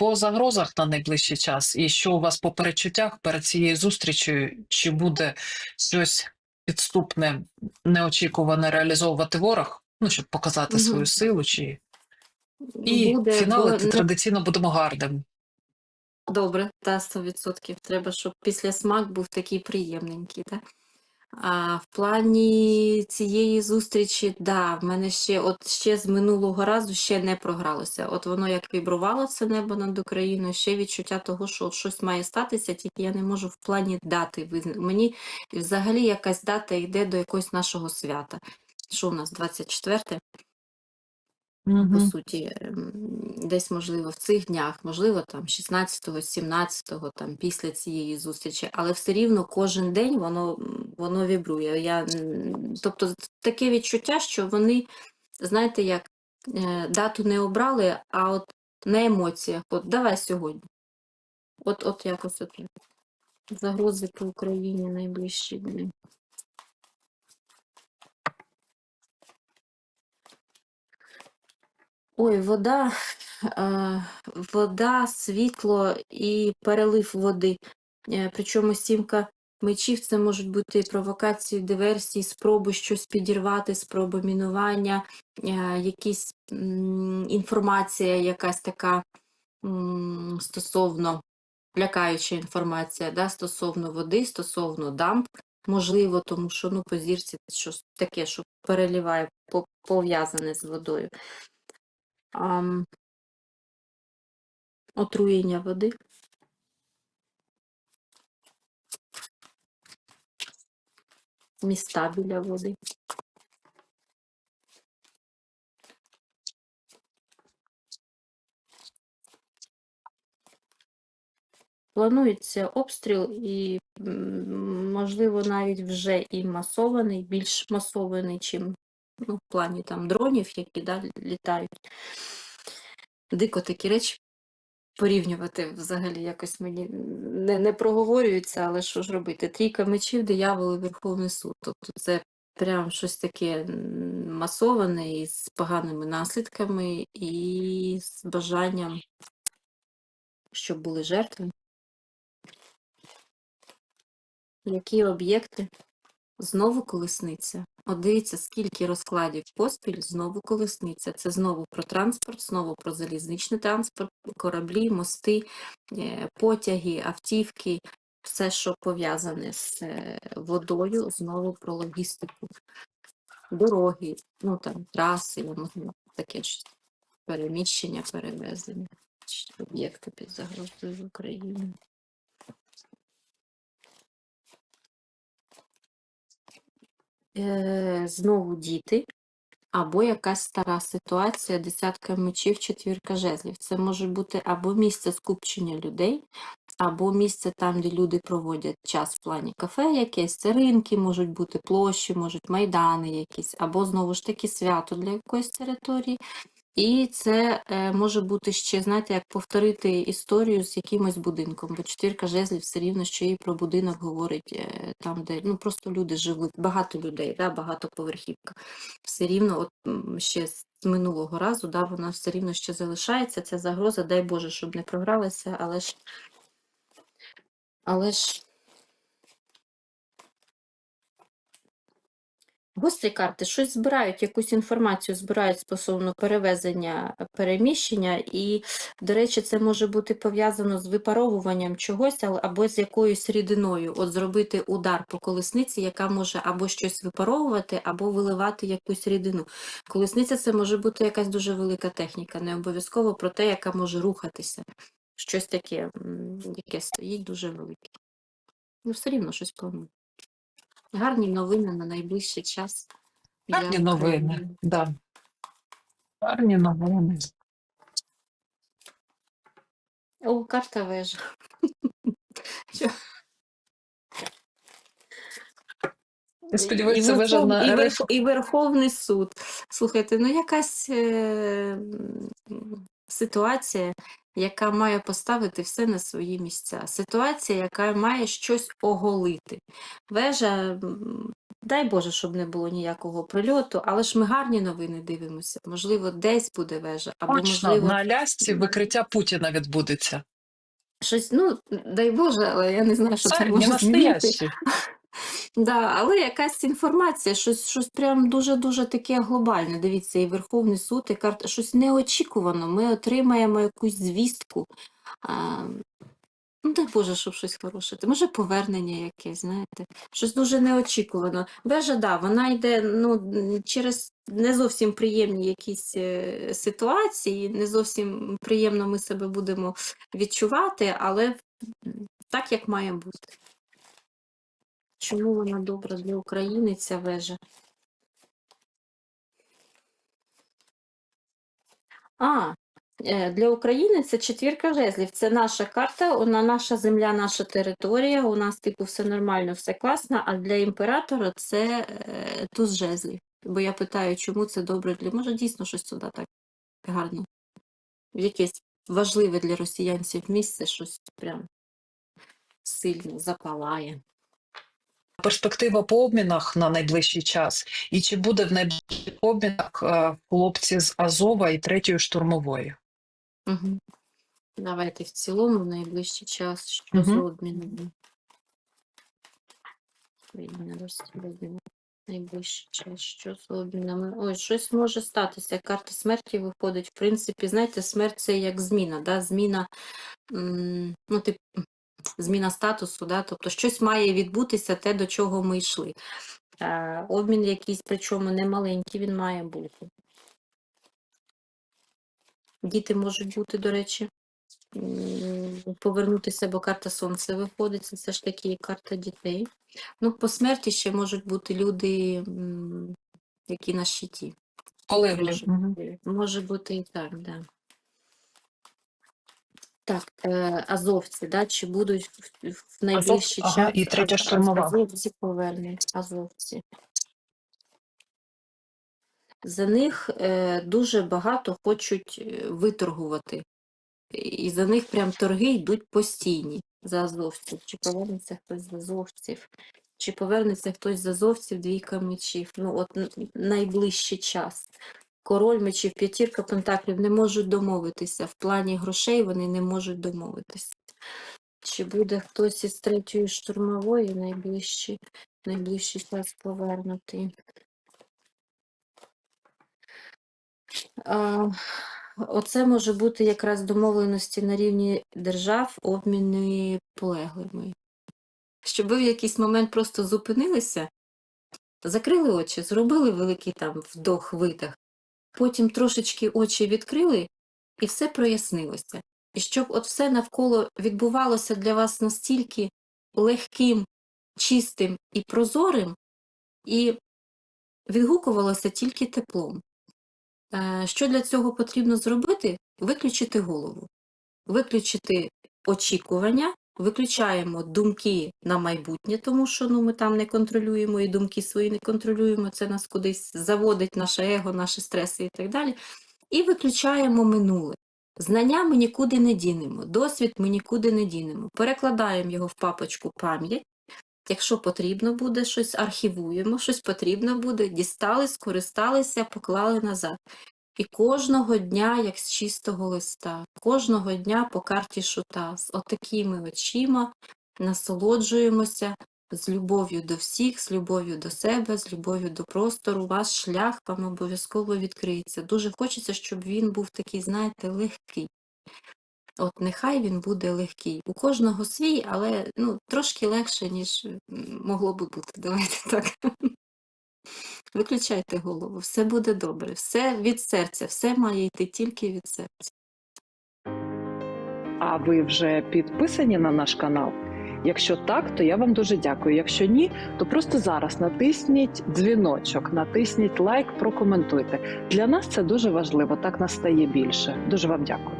по загрозах на найближчий час, і що у вас по перечуттях перед цією зустрічю, чи буде щось підступне, неочікуване реалізовувати ворог, ну щоб показати Мгм. свою силу, чи і Буде, фіналити бо- традиційно будемо гарним. Добре, та 100%. Треба, щоб після смак був такий приємненький. Да? А в плані цієї зустрічі, да, в мене ще, от ще з минулого разу ще не програлося. От воно як вібрувало це небо над Україною, ще відчуття того, що от щось має статися, тільки я не можу в плані дати визнати. Мені взагалі якась дата йде до якогось нашого свята. Що у нас 24? по суті, ем, десь, можливо, в цих днях, можливо, там 16-го, 17-го, там після цієї зустрічі, але все рівно кожен день воно, воно вібрує. Я, тобто таке відчуття, що вони, знаєте, як е, дату не обрали, а от на емоціях, от давай сьогодні. От, от якось от загрози по Україні найближчі дні. Ой, вода, е, вода, світло і перелив води. Е, Причому сімка мечів це можуть бути провокації, диверсії, спроби щось підірвати, спроби мінування, е, якісь інформація, якась така стосовно лякаюча інформація, да, стосовно води, стосовно дамб. Можливо, тому що ну, по зірці щось таке, що переліває, пов'язане з водою. Ам, отруєння води. Міста біля води. Планується обстріл і, можливо, навіть вже і масований, більш масований, чим ну, в плані там дронів, які да, літають. Дико такі речі порівнювати взагалі якось мені не, не проговорюється, але що ж робити? Трійка мечів, диявол і Верховний суд. Тобто це прям щось таке масоване і з поганими наслідками, і з бажанням, щоб були жертви. Які об'єкти? Знову колесниця. От дивіться, скільки розкладів поспіль, знову колесниця. Це знову про транспорт, знову про залізничний транспорт, кораблі, мости, е, потяги, автівки, все, що пов'язане з е, водою, знову про логістику, дороги, ну там траси, таке щось, переміщення, перевезення, об'єкти під загрозою в Україні. Знову діти, або якась стара ситуація, десятка мечів, четвірка жезлів. Це може бути або місце скупчення людей, або місце там, де люди проводять час в плані кафе якесь, це ринки можуть бути, площі, можуть майдани якісь, або знову ж таки свято для якоїсь території. І це е, може бути ще, знаєте, як повторити історію з якимось будинком, бо четвірка жезлів все рівно, що і про будинок говорить е, там, де ну просто люди живуть, багато людей, да, багатоповерхівка. Все рівно, от ще з минулого разу, да, вона все рівно ще залишається. Ця загроза, дай Боже, щоб не програлася, але ж, але ж Гострі карти щось збирають, якусь інформацію збирають стосовно перевезення, е, переміщення, і, до речі, це може бути пов'язано з випаровуванням чогось або з якоюсь рідиною. От зробити удар по колесниці, яка може або щось випаровувати, або виливати якусь рідину. Колесниця це може бути якась дуже велика техніка, не обов'язково про те, яка може рухатися. Щось таке, яке стоїть дуже велике. Ну, все рівно щось планує. Гарні новини на найближчий час. Гарні новини. України. Да. Гарні новини. О, карта вежа. Я сподіваюся, і, Верхов- і, Верх... і Верховний суд. Слухайте, ну якась е... ситуація, яка має поставити все на свої місця. Ситуація, яка має щось оголити. Вежа дай Боже, щоб не було ніякого прильоту, але ж ми гарні новини дивимося. Можливо, десь буде вежа, або Точно, можливо, на Алясці викриття Путіна відбудеться. щось, ну, дай Боже, але я не знаю, що це Це може змінити. Да, але якась інформація, щось, щось прям дуже-дуже таке глобальне. Дивіться, і Верховний суд, і карта, щось неочікувано. Ми отримаємо якусь звістку. А, ну, дай Боже, щоб щось хороше. Може, повернення якесь, знаєте, щось дуже неочікувано. Вежа, да, вона йде ну, через не зовсім приємні якісь е, ситуації, не зовсім приємно ми себе будемо відчувати, але так, як має бути. Чому вона добра для України, ця вежа? А, е, для України це четвірка жезлів. Це наша карта, вона наша земля, наша територія. У нас, типу, все нормально, все класно. А для імператора це е, туз жезлів. Бо я питаю, чому це добре для. Може, дійсно щось туди так гарно. Якесь важливе для росіянців місце, щось прям сильно запалає. Перспектива по обмінах на найближчий час. І чи буде в найближчих обмінах е, хлопці з Азова і третьої штурмової? Угу. Давайте в цілому в найближчий час, що Мгм. з обмінами. Україна, Найближчий час, що з обмінами. Ой, щось може статися. Карта смерті виходить. В принципі, знаєте, смерть це як зміна, да? зміна, м, ну, тип, зміна статусу, да? тобто щось має відбутися те, до чого ми йшли. Е, обмін якийсь, причому не маленький, він має бути. Діти можуть бути, до речі, повернутися, бо карта сонця виходить, це все ж таки карта дітей. Ну, по смерті ще можуть бути люди, які на щиті. Коли Може бути, може бути і так, да. Так, е, азовці, да, чи будуть в, в найближчий ага, час і третя штурмова. азовці повернуть, азовці. За них е, дуже багато хочуть е, виторгувати. І за них прям торги йдуть постійні за азовців. Чи повернеться хтось з азовців, чи повернеться хтось з азовців двійка мечів. Ну, от найближчий час. Король мечів, п'ятірка пентаклів не можуть домовитися. В плані грошей вони не можуть домовитися. Чи буде хтось із третьої штурмової найближчий, найближчий час повернутий? А, Оце може бути якраз домовленості на рівні держав обміни полеглими. Щоб ви в якийсь момент просто зупинилися, закрили очі, зробили великий там вдох-видих, потім трошечки очі відкрили і все прояснилося. І щоб от все навколо відбувалося для вас настільки легким, чистим і прозорим, і відгукувалося тільки теплом. Е, Що для цього потрібно зробити? Виключити голову, виключити очікування, виключаємо думки на майбутнє, тому що ну, ми там не контролюємо і думки свої не контролюємо, це нас кудись заводить наше его, наші стреси і так далі. І виключаємо минуле. Знання ми нікуди не дінемо, досвід ми нікуди не дінемо. Перекладаємо його в папочку пам'ять. Якщо потрібно буде, щось архівуємо, щось потрібно буде, дістали, скористалися, поклали назад. І кожного дня, як з чистого листа, кожного дня по карті шута, з отакими очима насолоджуємося з любов'ю до всіх, з любов'ю до себе, з любов'ю до простору. Ваш шлях вам обов'язково відкриється. Дуже хочеться, щоб він був такий, знаєте, легкий. От нехай він буде легкий. У кожного свій, але ну, трошки легше, ніж могло би бути. Давайте так. Виключайте голову, все буде добре, все від серця, все має йти тільки від серця. А ви вже підписані на наш канал? Якщо так, то я вам дуже дякую. Якщо ні, то просто зараз натисніть дзвіночок, натисніть лайк, прокоментуйте. Для нас це дуже важливо, так нас стає більше. Дуже вам дякую.